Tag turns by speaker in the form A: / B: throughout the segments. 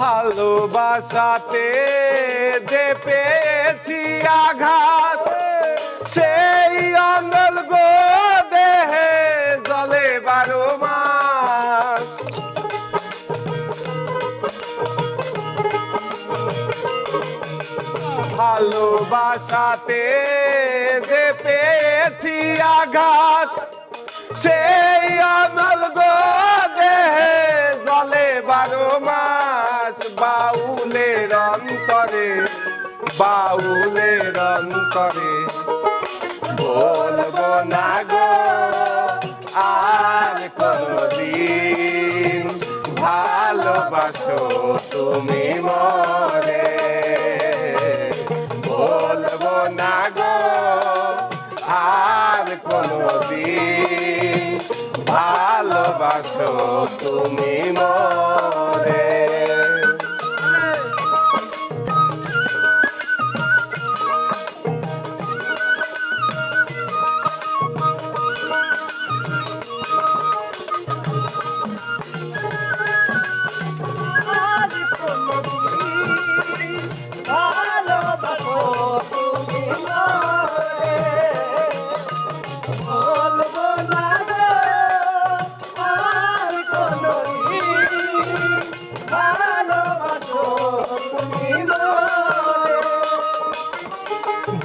A: ভালোবাসাতে যে পেয়েছি আঘাত, সেই অঙ্গল গো দেহে জলে বারো মাস। ভালোবাসাতে যে পেয়েছি আঘাত, সেই অনল গো দেহে জলে বারো মাস। বাউলের অন্তরে। বলব না গো, আর কোনদিন ভালোবাসো তুমি মরে। বলব না গো, আর কোনদিন ভালোবাসো তুমি মরে।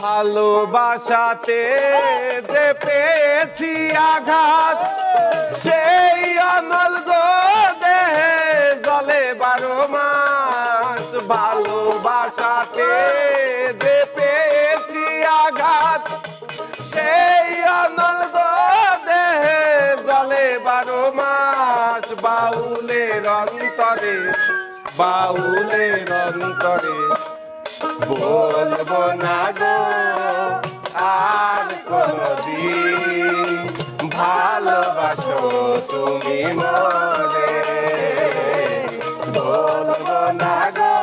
A: ভালোবাসাতে যে পেয়েছি আঘাত সেই বাউলের অন্তরে বলব না গো, আর কোনদিন ভালোবাসো তুমি মরে বলব না গো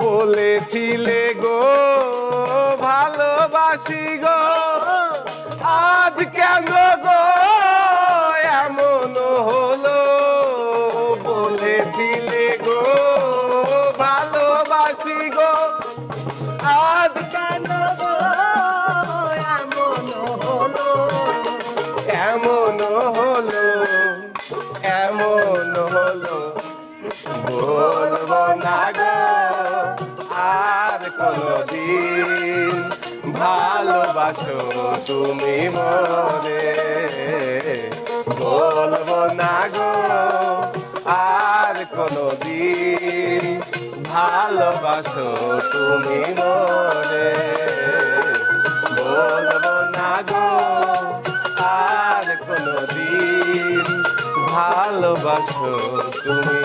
A: বলেছিলে গো ভালোবাসি গো। আজ কেন গো? এমন হলো বলেছিলে গো। ভালোবাসি গো। আজ
B: কেন গো? এমন হলো।
A: এমন হলো। এমন হলো। বলব ভালোবাসো তুমি মরে বলব না গো, আর কোনদিন ভালোবাসো তুমি মরে বলব না গো, আর কোনদিন ভালোবাসো তুমি